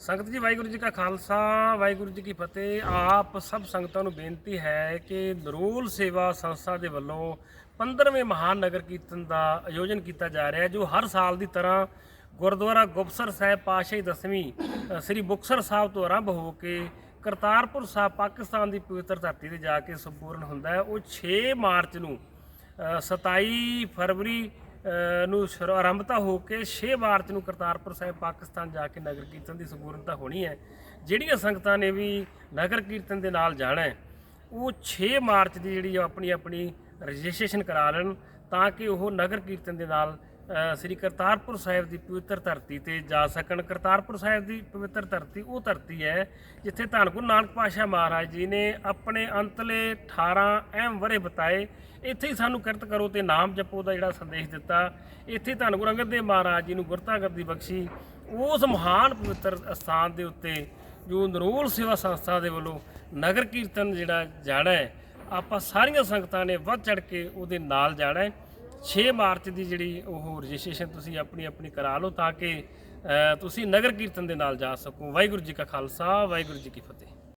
ਸੰਗਤ ਜੀ ਵਾਹਿਗੁਰੂ ਜੀ ਕਾ ਖਾਲਸਾ ਵਾਹਿਗੁਰੂ ਜੀ ਕੀ ਫਤਿਹ। ਆਪ ਸਭ ਸੰਗਤਾਂ ਨੂੰ ਬੇਨਤੀ ਹੈ ਕਿ ਨਰੂਲ ਸੇਵਾ ਸੰਸਥਾ ਦੇ ਵੱਲੋਂ 15ਵੇਂ ਮਹਾਨ ਨਗਰ ਕੀਰਤਨ ਦਾ ਆਯੋਜਨ ਕੀਤਾ ਜਾ ਰਿਹਾ ਹੈ ਜੋ ਹਰ ਸਾਲ ਦੀ ਤਰ੍ਹਾਂ ਗੁਰਦੁਆਰਾ ਗੁਪਸਰ ਸਾਹਿਬ ਪਾਤਸ਼ਾਹੀ ਦਸਵੀਂ ਸ੍ਰੀ ਬੁਕਸਰ ਸਾਹਿਬ ਤੋਂ ਆਰੰਭ ਹੋ ਕੇ ਕਰਤਾਰਪੁਰ ਸਾਹਿਬ ਪਾਕਿਸਤਾਨ ਦੀ ਪਵਿੱਤਰ ਧਰਤੀ ਤੇ ਜਾ ਕੇ ਸੰਪੂਰਨ ਹੁੰਦਾ ਹੈ। ਉਹ 6 ਮਾਰਚ ਨੂੰ ਅ, 27 ਫਰਵਰੀ ਨੂੰ ਸ਼ੁਰੂ ਆਰੰਭਤਾ ਹੋ ਕੇ 6 ਮਾਰਚ ਨੂੰ ਕਰਤਾਰਪੁਰ ਸਾਹਿਬ ਪਾਕਿਸਤਾਨ ਜਾ ਕੇ ਨਗਰ ਕੀਰਤਨ ਦੀ ਸੰਪੂਰਨਤਾ ਹੋਣੀ ਹੈ। ਜਿਹੜੀਆਂ ਸੰਗਤਾਂ ਨੇ ਵੀ ਨਗਰ ਕੀਰਤਨ ਦੇ ਨਾਲ ਜਾਣਾ ਹੈ, ਉਹ 6 ਮਾਰਚ ਦੀ ਜਿਹੜੀ ਉਹ ਆਪਣੀ ਆਪਣੀ ਰਜਿਸਟ੍ਰੇਸ਼ਨ ਕਰਾ ਲੈਣ ਤਾਂ ਕਿ ਉਹ ਨਗਰ ਕੀਰਤਨ ਦੇ ਨਾਲ ਸ੍ਰੀ ਕਰਤਾਰਪੁਰ ਸਾਹਿਬ ਦੀ ਪਵਿੱਤਰ ਧਰਤੀ ਤੇ ਜਾ ਸਕਣ। ਕਰਤਾਰਪੁਰ ਸਾਹਿਬ ਦੀ ਪਵਿੱਤਰ ਧਰਤੀ ਉਹ ਧਰਤੀ ਹੈ ਜਿੱਥੇ ਧੰਨ ਗੁਰੂ ਨਾਨਕ ਪਾਤਸ਼ਾਹ ਮਹਾਰਾਜ ਜੀ ਨੇ ਆਪਣੇ ਅੰਤਲੇ 18 ਅਹਿਮ ਵਰੇ ਬਤਾਏ। ਇੱਥੇ ਹੀ ਸਾਨੂੰ ਕਿਰਤ ਕਰੋ ਤੇ ਨਾਮ ਜਪੋ ਦਾ ਜਿਹੜਾ ਸੰਦੇਸ਼ ਦਿੱਤਾ। ਇੱਥੇ ਧੰਨ ਗੁਰੂ ਅੰਗਦ ਦੇਵ ਮਹਾਰਾਜ ਜੀ ਨੂੰ ਗੁਰਤਾ ਗੱਦੀ ਬਖਸ਼ੀ। ਉਸ ਮਹਾਨ ਪਵਿੱਤਰ ਸਥਾਨ ਦੇ ਉੱਤੇ ਜੋ ਨਰੋਲ ਸੇਵਾ ਸੰਸਥਾ ਦੇ ਵੱਲੋਂ ਨਗਰ ਕੀਰਤਨ ਜਿਹੜਾ ਜਾਣਾ ਹੈ, ਆਪਾਂ ਸਾਰੀਆਂ ਸੰਗਤਾਂ ਨੇ ਵੱਧ ਚੜ ਕੇ ਉਹਦੇ ਨਾਲ ਜਾਣਾ ਹੈ। 6 ਮਾਰਚ ਦੀ ਜਿਹੜੀ ਉਹ ਰਜਿਸਟ੍ਰੇਸ਼ਨ ਤੁਸੀਂ ਆਪਣੀ ਆਪਣੀ ਕਰਾ ਲਓ ਤਾਂ ਕਿ ਤੁਸੀਂ ਨਗਰ ਕੀਰਤਨ ਦੇ ਨਾਲ ਜਾ ਸਕੋ। ਵਾਹਿਗੁਰੂ ਜੀ ਕਾ ਖਾਲਸਾ, ਵਾਹਿਗੁਰੂ ਜੀ ਕੀ ਫਤਿਹ।